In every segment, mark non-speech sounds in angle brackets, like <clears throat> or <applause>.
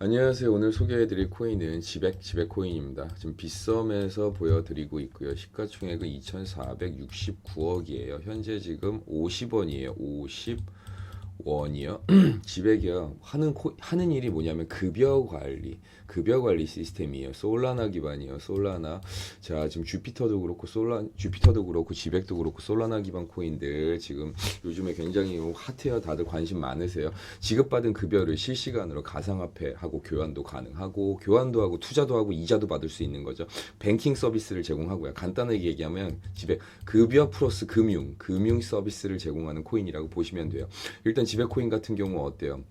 안녕하세요. 오늘 소개해드릴 코인은 지백 지백 코인입니다. 지금 빗썸에서 보여드리고 있고요. 시가총액은 2,469억이에요. 현재 지금 50원이에요. 50 원이요. <clears throat> 지백이요. 하는 코, 하는 일이 뭐냐면 급여 관리, 급여 관리 시스템이에요. 솔라나 기반이에요. 솔라나. 자, 지금 주피터도 그렇고 솔라 주피터도 그렇고 지백도 그렇고 솔라나 기반 코인들 지금 요즘에 굉장히 핫해요. 다들 관심 많으세요. 지급받은 급여를 실시간으로 가상화폐하고 교환도 가능하고 교환도 하고 투자도 하고 이자도 받을 수 있는 거죠. 뱅킹 서비스를 제공하고요. 간단하게 얘기하면 집에 급여 플러스 금융, 금융 서비스를 제공하는 코인이라고 보시면 돼요. 일단 지배 코인 같은 경우 어때요?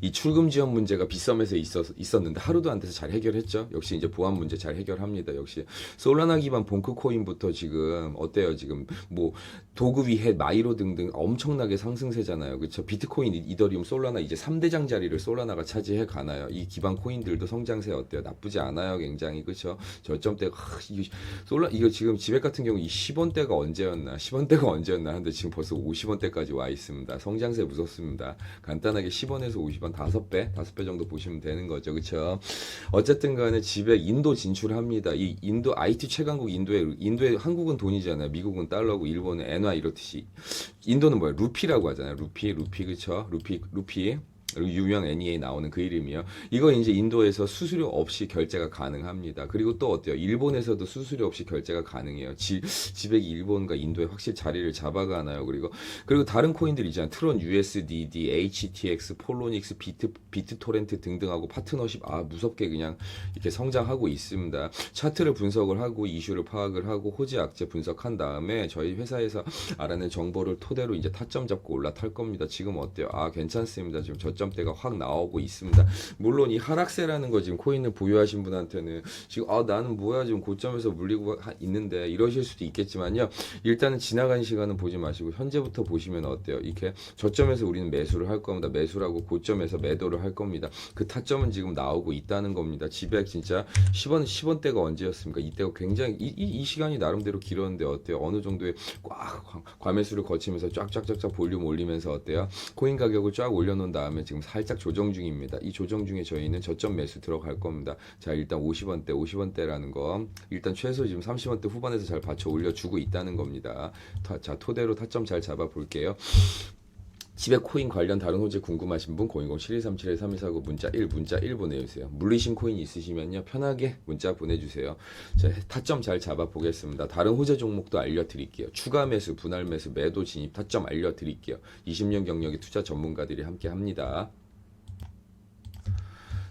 이 출금 지원 문제가 빗썸에서 있었, 있었는데 하루도 안 돼서 잘 해결했죠. 역시 이제 보안 문제 잘 해결합니다. 역시 솔라나 기반 본크 코인부터 지금 어때요? 지금 뭐 도구 위해 마이로 등등 엄청나게 상승세잖아요. 그렇죠? 비트코인, 이더리움, 솔라나 이제 3대장 자리를 솔라나가 차지해 가나요? 이 기반 코인들도 성장세 어때요? 나쁘지 않아요. 굉장히 그렇죠? 저점대가 하, 솔라 이거 지금 지백 같은 경우 이 10원대가 언제였나? 10원대가 언제였나 하는데 지금 벌써 50원대까지 와 있습니다. 성장세 무섭습니다. 간단하게 10원에서 50원 다섯 배, 다섯 배 정도 보시면 되는 거죠. 그렇죠? 어쨌든 간에 집에 인도 진출합니다. 이 인도 IT 최강국 인도에 인도에 한국은 돈이잖아요. 미국은 달러고 일본은 엔화 이렇듯이 인도는 뭐야? 루피라고 하잖아요. 루피, 루피 그렇죠? 루피, 루피. 유명 NEA 나오는 그 이름이요. 이거 이제 인도에서 수수료 없이 결제가 가능합니다. 그리고 또 어때요? 일본에서도 수수료 없이 결제가 가능해요. 지, 지백이 일본과 인도에 확실히 자리를 잡아가나요? 그리고 그리고 다른 코인들 있잖아요. 트론 USDD, HTX, 폴로닉스, 비트 비트 토렌트 등등하고 파트너십 아 무섭게 그냥 이렇게 성장하고 있습니다. 차트를 분석을 하고 이슈를 파악을 하고 호재 악재 분석한 다음에 저희 회사에서 알아낸 정보를 토대로 이제 타점 잡고 올라탈 겁니다. 지금 어때요? 아 괜찮습니다. 지금 저점 대가 확 나오고 있습니다. 물론 이 하락세라는 거 지금 코인을 보유하신 분한테는 지금 아 나는 뭐야 지금 고점에서 물리고 하- 있는데 이러실 수도 있겠지만요. 일단은 지나간 시간은 보지 마시고 현재부터 보시면 어때요? 이렇게 저점에서 우리는 매수를 할 겁니다. 매수라고 고점에서 매도를 할 겁니다. 그 타점은 지금 나오고 있다는 겁니다. 지백 진짜 10원 10원대가 언제였습니까? 이때가 굉장히 이, 이, 이 시간이 나름대로 길었는데 어때요? 어느 정도의 꽉 과- 과매수를 거치면서 쫙쫙쫙쫙 볼륨 올리면서 어때요? 코인 가격을 쫙 올려놓은 다음에 지금 살짝 조정 중입니다. 이 조정 중에 저희는 저점 매수 들어갈 겁니다. 자 일단 50원대 50원대라는 거 일단 최소 지금 30원대 후반에서 잘 받쳐 올려주고 있다는 겁니다. 타- 자 토대로 타점 잘 잡아 볼게요. 집에 코인 관련 다른 호재 궁금하신 분 010-7137-3149 문자 1 문자 1 보내주세요. 물리신 코인 있으시면요 편하게 문자 보내주세요. 자 타점 잘 잡아 보겠습니다. 다른 호재 종목도 알려드릴게요. 추가 매수, 분할 매수, 매도 진입 타점 알려드릴게요. 20년 경력의 투자 전문가들이 함께합니다.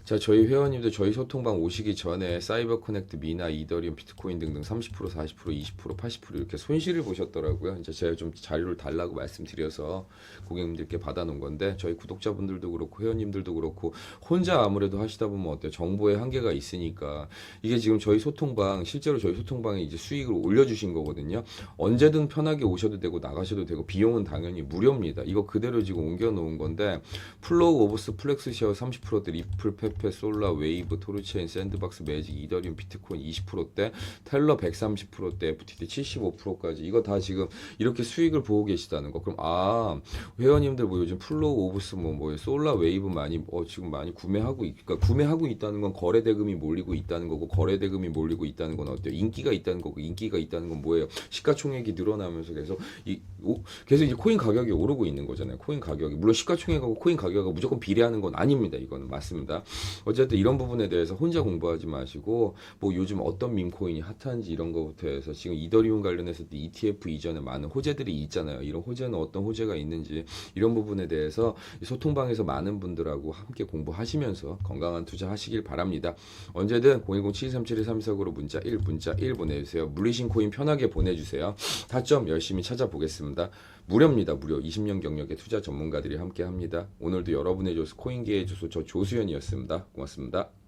자, 저희 회원님들 저희 소통방 오시기 전에 사이버 커넥트, 미나, 이더리움, 비트코인 등등 30%, 40%, 20%, 80% 이렇게 손실을 보셨더라고요. 이제 제가 좀 자료를 달라고 말씀드려서 고객님들께 받아놓은 건데 저희 구독자분들도 그렇고 회원님들도 그렇고 혼자 아무래도 하시다 보면 어때요? 정보의 한계가 있으니까 이게 지금 저희 소통방 실제로 저희 소통방에 이제 수익을 올려주신 거거든요. 언제든 편하게 오셔도 되고 나가셔도 되고 비용은 당연히 무료입니다. 이거 그대로 지금 옮겨놓은 건데 플로우 오버스 플렉스시어 30%대 리플 페페 솔라 웨이브 토르체인 샌드박스 매직 이더리움 비트코인 20%대 텔러 130%대 FTT 75%까지. 이거 다 지금 이렇게 수익을 보고 계시다는 거. 그럼 아 회원님들 뭐 요즘 플로우 오버스 뭐, 뭐 솔라 웨이브 많이 어 지금 많이 구매하고 있, 그러니까 구매하고 있다는 건 거래 대금이 몰리고 있다는 거고 거래 대금이 몰리고 있다는 건 어때요? 인기가 있다는 거고 인기가 있다는 건 뭐예요? 시가총액이 늘어나면서 계속 이 오, 계속 이제 코인 가격이 오르고 있는 거잖아요. 코인 가격이. 물론 시가총액하고 코인 가격하고 무조건 비례하는 건 아닙니다. 이거는 맞습니다 어쨌든 이런 부분에 대해서 혼자 공부하지 마시고 뭐 요즘 어떤 밈코인이 핫한지 이런 거부터 해서 지금 이더리움 관련해서 ETF 이전에 많은 호재들이 있잖아요. 이런 호재는 어떤 호재가 있는지 이런 부분에 대해서 이 소통방에서 많은 분들하고 함께 공부하시면서 건강한 투자 하시길 바랍니다. 언제든 010-7237-349로 문자 1 문자 1 보내주세요. 물리신 코인 편하게 보내주세요. 타점 열심히 찾아보겠습니다. 무료입니다. 무료 20년 경력의 투자 전문가들이 함께 합니다. 오늘도 여러분의 조수 코인계의 주소 저 조수연이었습 니다. 고맙습니다.